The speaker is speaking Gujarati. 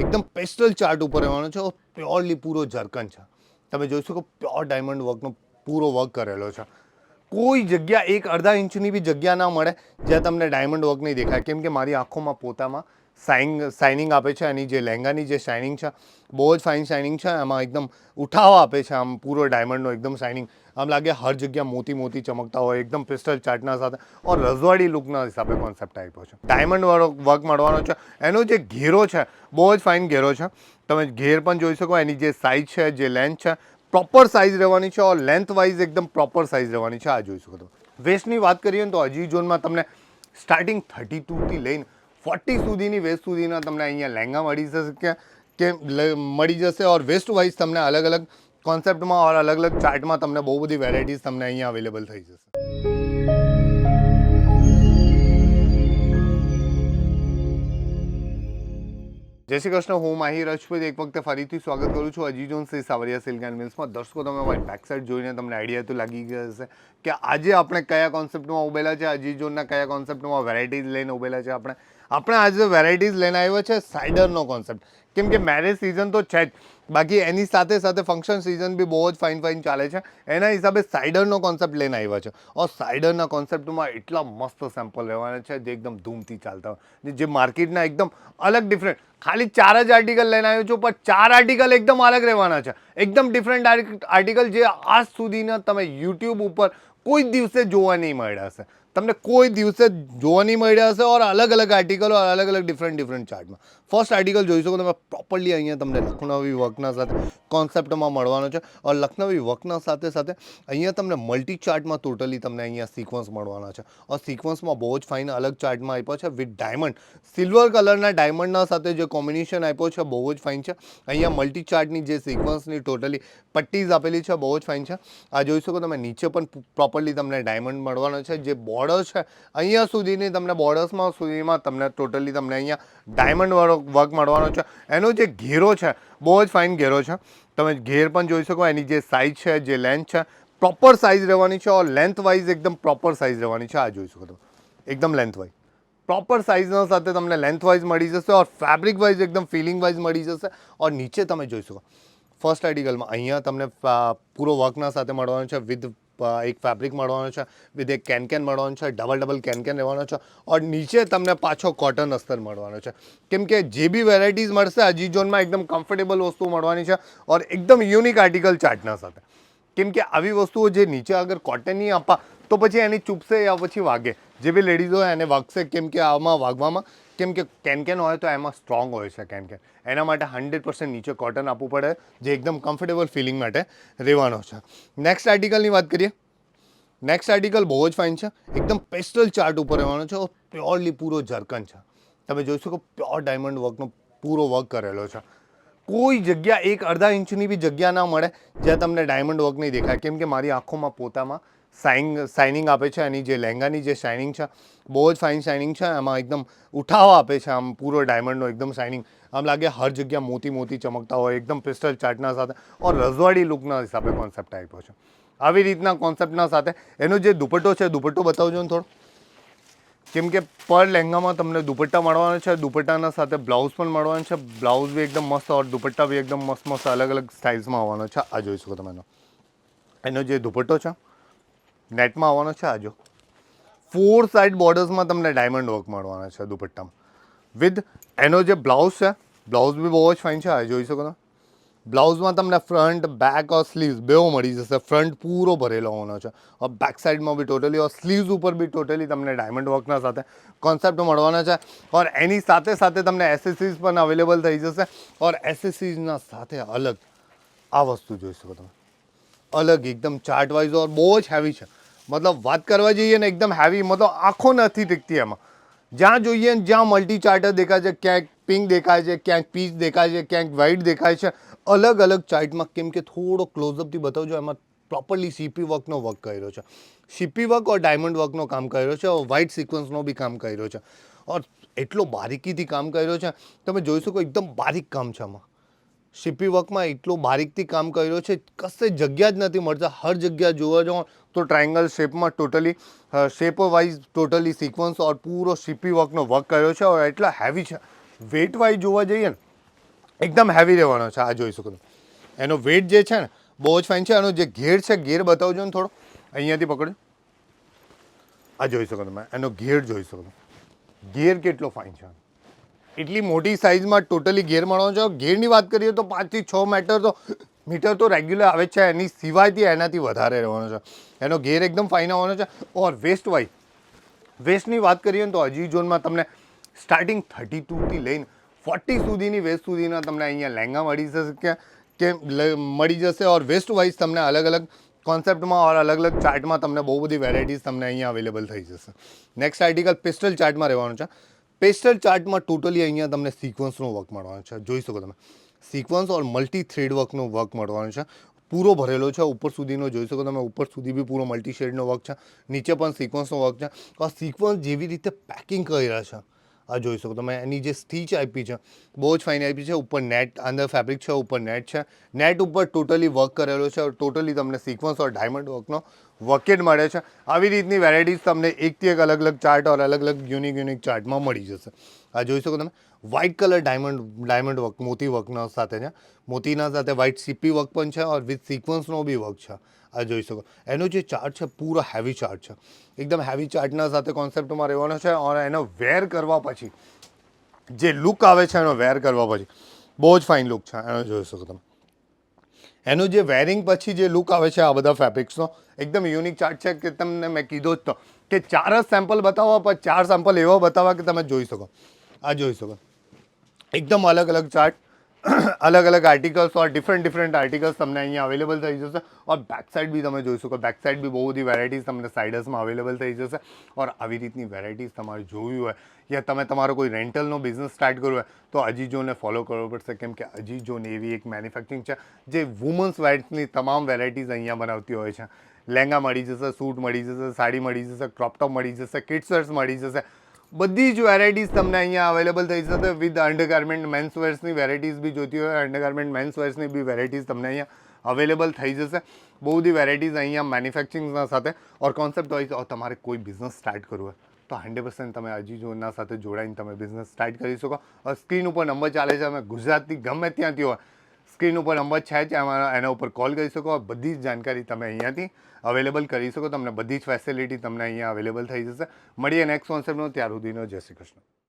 એકદમ પેસ્ટલ ચાર્ટ ઉપર રહેવાનો છે. પ્યોરલી પૂરો ઝરકન છે. તમે જોઈ શકો પ્યોર ડાયમંડ વર્કનો પૂરો વર્ક કરેલો છે. કોઈ જગ્યા એક અડધા ઇંચની બી જગ્યા ના મળે જ્યાં તમને ડાયમંડ વર્ક નહીં દેખાય. કેમ કે મારી આંખોમાં પોતામાં સાઇન સાઇનિંગ આપે છે એની જે લહેંગાની જે શાઇનિંગ છે, બહુ જ ફાઇન શાઇનિંગ છે. એમાં એકદમ ઉઠાવ આપે છે આમ પૂરો ડાયમંડનો એકદમ શાઇનિંગ. આમ લાગે હર જગ્યા મોતી મોતી ચમકતા હોય, એકદમ પિસ્ટલ ચાર્ટના સાથે. ઓર રજવાડી લુકના હિસાબે કોન્સેપ્ટ આપ્યો છે. ડાયમંડ વાળો વર્ક મળવાનો છે. એનો જે ઘેરો છે, બહુ જ ફાઇન ઘેરો છે. તમે ઘેર પણ જોઈ શકો, એની જે સાઇઝ છે, જે લેન્થ છે પ્રોપર સાઇઝ રહેવાની છે. ઓર લેન્થ વાઇઝ એકદમ પ્રોપર સાઇઝ રહેવાની છે. આ જોઈ શકો તમે વેસ્ટની વાત કરીએ ને તો અજી ઝોનમાં તમને સ્ટાર્ટિંગ થર્ટી ટુથી લઈને ફોર્ટી સુધીની વેસ્ટ સુધીના તમને અહીંયા લહેંગા મળી જશે કે મળી જશે ઓર વેસ્ટ વાઇઝ તમને અલગ અલગ કોન્સેપ્ટમાં ઓર અલગ અલગ ચાર્ટમાં તમને બહુ બધી વેરાયટીઝ તમને અહીંયા અવેલેબલ થઈ જશે. જય શ્રી કૃષ્ણ, હું માહી રજપૂત. એક વખતે ફરીથી સ્વાગત કરું છું અજી જોન શ્રી સાવરિયા સિલ્ક એન્ડ મિલ્સમાં દર્શકો, તમે મારી બેકસાઇડ જોઈને તમને આઈડિયા તો લાગી ગયો હશે કે આજે આપણે કયા કોન્સેપ્ટમાં ઉભેલા છે અજી જોનના કયા કોન્સેપ્ટમાં વેરાયટીઝ લઈને ઉભેલા છે આપણે. આપણે આજે વેરાયટીઝ લઈને આવ્યો છે સાઇડરનો કોન્સેપ્ટ કેમ કે મેરેજ સિઝન તો છે જ. બાકી એની સાથે સાથે ફંક્શન સિઝન બી બહુ જ ફાઇન ફાઇન ચાલે છે. એના હિસાબે સાઇડરનો કોન્સેપ્ટ લઈને આવ્યા છે. ઓર સાઇડરના કોન્સેપ્ટમાં એટલા મસ્ત સેમ્પલ રહેવાના છે જે એકદમ ધૂમથી ચાલતા હોય. જે માર્કેટના એકદમ અલગ ડિફરન્ટ ખાલી ચાર જ આર્ટિકલ લઈને આવ્યો છું, પણ ચાર આર્ટિકલ એકદમ અલગ રહેવાના છે. એકદમ ડિફરન્ટ આર્ટિકલ જે આજ સુધીના તમે યુટ્યુબ ઉપર કોઈ દિવસે જોવા નહીં મળ્યા હશે. તમને કોઈ દિવસે જોવા નહીં મળ્યા હશે ઓર અલગ અલગ આર્ટિકલો અલગ અલગ ડિફરન્ટ ડિફરન્ટ ચાર્ટમાં ફર્સ્ટ આર્ટિકલ જોઈ શકો તમે પ્રોપરલી અહીંયા તમને લખનવી વર્કના સાથે કોન્સેપ્ટમાં મળવાનો છે. ઓર લખનવી વર્કના સાથે સાથે અહીંયા તમને મલ્ટી ચાર્ટમાં ટોટલી તમને અહીંયા સિક્વન્સ મળવાના છે. ઓર સિક્વન્સમાં બહુ જ ફાઇન અલગ ચાર્ટમાં આપ્યો છે વિથ ડાયમંડ સિલ્વર કલરના ડાયમંડના સાથે જે કોમ્બિનેશન આપ્યો છે બહુ જ ફાઇન છે. અહીંયા મલ્ટી ચાર્ટની જે સિક્વન્સની ટોટલી પટ્ટીઝ આપેલી છે બહુ જ ફાઇન છે. આ જોઈ શકો તમે નીચે પણ પ્રોપરલી તમને ડાયમંડ મળવાનો છે. જે બોર્ડર છે. અહીંયા સુધીની તમને બોર્ડર્સમાં સુધીમાં તમને ટોટલી તમને અહીંયા ડાયમંડ વર્ક મળવાનો છે. એનો જે ઘેરો છે, બહુ જ ફાઇન ઘેરો છે. તમે ઘેર પણ જોઈ શકો, એની જે સાઇઝ છે, જે લેન્થ છે પ્રોપર સાઇઝ રહેવાની છે ઓર લેન્થ વાઇઝ એકદમ પ્રોપર સાઇઝ રહેવાની છે. આ જોઈ શકો તમે. એકદમ લેન્થ વાઇઝ પ્રોપર સાઇઝના સાથે તમને લેન્થ વાઇઝ મળી જશે ઓર ફેબ્રિક વાઇઝ એકદમ ફિલિંગ વાઇઝ મળી જશે ઓર નીચે તમે જોઈ શકો. ફર્સ્ટ આર્ટિકલમાં અહીંયા તમને પૂરો વર્કના સાથે મળવાનું છે વિથ એક ફેબ્રિક મળવાનો છે, વિથ એક કેન કેન મળવાનું છે ડબલ ડબલ કેન કેન રહેવાનો છે ઓર નીચે તમને પાછો કોટન અસ્તર મળવાનો છે. કેમ કે જે બી વેરાયટીઝ મળશે અજી ઝોનમાં એકદમ કમ્ફર્ટેબલ વસ્તુ મળવાની છે ઓર એકદમ યુનિક આર્ટિકલ ચાર્ટના સાથે. કેમ કે આવી વસ્તુઓ જે નીચે અગર કોટનની આપા, તો પછી એની ચૂપશે યા પછી વાગે. જે બી લેડીઝ હોય એને વાગશે, કેમ કે આમાં વાગવામાં કેમ કે કેન કેન હોય તો એમાં સ્ટ્રોંગ હોય છે કેન કેન. એના માટે હંડ્રેડ પર્સન્ટ નીચે કોટન આપવું પડે, જે એકદમ કમ્ફર્ટેબલ ફિલિંગ માટે રહેવાનો છે. નેક્સ્ટ આર્ટિકલની વાત કરીએ. નેક્સ્ટ આર્ટિકલ બહુ જ ફાઇન છે. એકદમ પેસ્ટલ ચાર્ટ ઉપર રહેવાનો છે. પ્યોરલી પૂરો ઝરકન છે. તમે જોઈ શકો પ્યોર ડાયમંડ વર્કનો પૂરો વર્ક કરેલો છે. કોઈ જગ્યા એક અડધા ઇંચની બી જગ્યા ના મળે જ્યાં તમને ડાયમંડ વર્ક નહીં દેખાય. કેમ કે મારી આંખોમાં પોતામાં સાઇન, સાઇનિંગ આપે છે એની જે લહેંગાની જે શાઇનિંગ છે, બહુ જ ફાઇન શાઇનિંગ છે. એમાં એકદમ ઉઠાવો આપે છે આમ પૂરો ડાયમંડનો એકદમ શાઇનિંગ. આમ લાગે હર જગ્યા મોતી મોતી ચમકતા હોય, એકદમ પિસ્ટલ ચાર્ટના સાથે. ઓર રજવાડી લુકના હિસાબે કોન્સેપ્ટ આપ્યો છે. આવી રીતના કોન્સેપ્ટના સાથે એનો જે દુપટ્ટો છે, દુપટ્ટો બતાવજો ને થોડો. કેમ કે પર લહેંગામાં તમને દુપટ્ટા મળવાનો છે, દુપટ્ટાના સાથે બ્લાઉઝ પણ મળવાનો છે. બ્લાઉઝ બી એકદમ મસ્ત ઓર દુપટ્ટા બી એકદમ મસ્ત મસ્ત અલગ અલગ સ્ટાઇલ્સમાં આવવાનો છે. આ જોઈ શકો તમે એનો જે દુપટ્ટો છે નેટમાં આવવાનો છે આજો ફોર સાઇડ બોર્ડર્સમાં તમને ડાયમંડ વર્ક મળવાના છે, દુપટ્ટામાં. વિથ એનો જે બ્લાઉઝ છે બ્લાઉઝ બી બહુ જ ફાઇન છે, આ જોઈ શકો તમે બ્લાઉઝમાં તમને ફ્રન્ટ બેક ઓર સ્લીવ્સ બેઉ મળી જશે. ફ્રન્ટ પૂરો ભરેલો હોવાનો છે. બેક સાઇડમાં બી ટોટલી ઓર સ્લીવ્સ ઉપર બી ટોટલી તમને ડાયમંડ વર્કના સાથે કોન્સેપ્ટ મળવાના છે. ઓર એની સાથે સાથે તમને એસેસરીઝ પણ અવેલેબલ થઈ જશે. ઓર એસેસરીઝના સાથે અલગ આ વસ્તુ જોઈ શકો તમે. અલગ, એકદમ ચાર્ટ વાઇઝ ઓર બહુ જ હેવી છે. મતલબ વાત કરવા જઈએ ને એકદમ હેવી મતલબ આંખો નથી ટીકતી એમાં. જ્યાં જોઈએ ને જ્યાં મલ્ટી ચાર્ટર દેખાય છે, ક્યાંક પિંક દેખાય છે, ક્યાંક પીચ દેખાય છે, ક્યાંક વ્હાઇટ દેખાય છે, અલગ અલગ ચાર્ટમાં કેમ કે થોડો ક્લોઝઅપથી બતાવજો, એમાં પ્રોપરલી સીપી વર્કનો વર્ક કર્યો છે. સીપી વર્ક ઓર ડાયમંડ વર્કનો કામ કર્યો છે ઓર વ્હાઇટ સિક્વન્સનો બી કામ કર્યો છે. ઓર એટલો બારીકીથી કામ કર્યો છે, તમે જોઈ શકો, એકદમ બારીક કામ છે આમાં. શિપી વર્કમાં એટલું બારીકથી કામ કર્યું છે, કશે જગ્યા જ નથી મળતા. હર જગ્યા જોવા જાઓ તો triangle શેપમાં totally shape wise totally sequence or પૂરો શિપી વર્કનો વર્ક કર્યો છે ઓર એટલા હેવી છે. વેટ વાઇઝ જોવા જઈએ ને, એકદમ હેવી રહેવાનો છે, આ જોઈ શકો એનો વેટ જે છે ને, બહુ જ ફાઇન છે. એનો જે ઘેર છે, ઘેર બતાવજો ને થોડો. અહીંયાથી પકડો. આ જોઈ શકો તમે, એનો ઘેર જોઈ શકો ઘેર કેટલો ફાઇન છે. એટલી મોટી સાઇઝમાં ટોટલી ઘેર મળવાનો છે. ઘેરની વાત કરીએ તો પાંચથી છ મીટર તો મીટર તો રેગ્યુલર આવે છે. એની સિવાયથી એનાથી વધારે રહેવાનો છે. એનો ઘેર એકદમ ફાઇન આવવાનો છે. ઓર વેસ્ટ વાઇઝ વેસ્ટની વાત કરીએ તો હજી ઝોનમાં તમને સ્ટાર્ટિંગ થર્ટી ટુથી લઈને ફોર્ટી સુધીની વેસ્ટ સુધીના તમને અહીંયા લહેંગા મળી જશે કે મળી જશે. ઓર વેસ્ટ વાઇઝ તમને અલગ અલગ કોન્સેપ્ટમાં ઓર અલગ અલગ ચાર્ટમાં તમને બહુ બધી વેરાયટીઝ તમને અહીંયા અવેલેબલ થઈ જશે. નેક્સ્ટ આર્ટિકલ પેસ્ટલ ચાર્ટમાં રહેવાનું છે. પેસ્ટલ ચાર્ટમાં ટોટલી અહીંયા તમને સિક્વન્સનો વર્ક મળવાનો છે. જોઈ શકો તમે. સિક્વન્સ ઓર મલ્ટી થ્રેડ વર્કનો વર્ક મળવાનો છે. પૂરો ભરેલો છે, ઉપર સુધીનો જોઈ શકો તમે. ઉપર સુધી બી પૂરો મલ્ટી શેડનો વર્ક છે. નીચે પણ સિક્વન્સનો વર્ક છે. આ સિક્વન્સ જેવી રીતે પેકિંગ કર્યા છે. આ જોઈ શકો તમે. એની જે સ્ટીચ આપી છે, બહુ જ ફાઇન આપી છે. ઉપર નેટ અંદર ફેબ્રિક છે, ઉપર નેટ છે. નેટ ઉપર ટોટલી વર્ક કરેલો છે ટોટલી તમને સિક્વન્સ ઓર ડાયમંડ વર્કનો વર્કેટ મળે છે. આવી રીતની વેરાયટીઝ તમને એકથી એક અલગ અલગ ચાર્ટ ઓર અલગ અલગ યુનિક યુનિક ચાર્ટમાં મળી જશે. આ જોઈ શકો તમે. White colour diamond diamond work મોતી વર્કના સાથે છે. મોતીના સાથે વ્હાઇટ સીપી વર્ક પણ છે ઓર વિથ સિક્વન્સનો બી વર્ક છે. આ જોઈ શકો. એનો જે ચાર્ટ છે, પૂરો હેવી ચાર્ટ છે. એકદમ હેવી ચાર્ટના સાથે કોન્સેપ્ટમાં રહેવાનો છે અને એનો વેર કરવા પછી, જે લુક આવે છે એનો વેર કરવા પછી, બહુ જ ફાઇન લુક છે. એનો જોઈ શકો તમે. એનું જે વેરિંગ પછી જે લુક આવે છે આ બધા ફેબ્રિક્સનો એકદમ યુનિક ચાર્ટ છે કે તમને મેં કીધો જ તો. કે ચાર જ સેમ્પલ બતાવવા પણ ચાર સેમ્પલ એવા બતાવવા કે તમે જોઈ શકો. આ જોઈ શકો એકદમ અલગ અલગ ચાર્ટ અલગ અલગ articles or different different articles તમને અહીંયા અવેલેબલ થઈ જશે ઓર બેક સાઇડ બી તમે જોઈ શકો બેક સાઇડ બી બહુ બધી વેરાયટીઝ તમને સાઇડર્સમાં અવેલેબલ થઈ જશે ઓર આવી રીતની વેરાયટીઝ તમારે જોવી હોય યા તમે તમારો કોઈ રેન્ટલનો બિઝનેસ સ્ટાર્ટ કરવો હોય તો અજીજોને ફોલો કરવો પડશે કેમ કે અજીજોન એવી એક મેન્યુફેક્ચરિંગ છે જે વુમન્સ વેર્સની તમામ વેરાયટીઝ અહીંયા બનાવતી હોય છે લહેંગા મળી જશે સૂટ મળી જશે સાડી મળી જશે ક્રોપ ટોપ મળી જશે કિડ્સ વેર્સ મળી જશે બધી જ વેરાયટીઝ તમને અહીંયા અવેલેબલ થઈ જશે. વિથ અંડરગાર્મેન્ટ મેન્સ વેર્સની વેરાયટીઝ બી જોતી હોય અંડરગાર્મેન્ટ મેન્સ વેર્સની બી વેરાયટીઝ તમને અહીંયા અવેલેબલ થઈ જશે. બહુ બધી વેરાયટીઝ અહીંયા મેન્યુફેક્ચરિંગના સાથે. ઓર કોન્સેપ્ટ હોય તો તમારે કોઈ બિઝનેસ સ્ટાર્ટ કરવું હોય. તો હંડ્રેડ પર્સન્ટ તમે અજીજોના સાથે જોડાઈને તમે બિઝનેસ સ્ટાર્ટ કરી શકો. સ્ક્રીન ઉપર નંબર ચાલે છે, અમે ગુજરાતથી ગમે ત્યાંથી હોય સ્ક્રીન ઉપર નંબર છે જ એના ઉપર કોલ કરી શકો. બધી જ જાણકારી તમે અહીંયાથી અવેલેબલ કરી શકો. તમને બધી જ ફેસિલિટી તમને અહીંયા અવેલેબલ થઈ જશે. મળીએ નેક્સ્ટ કોન્સેપ્ટનો ત્યાર સુધીનો જય શ્રી કૃષ્ણ.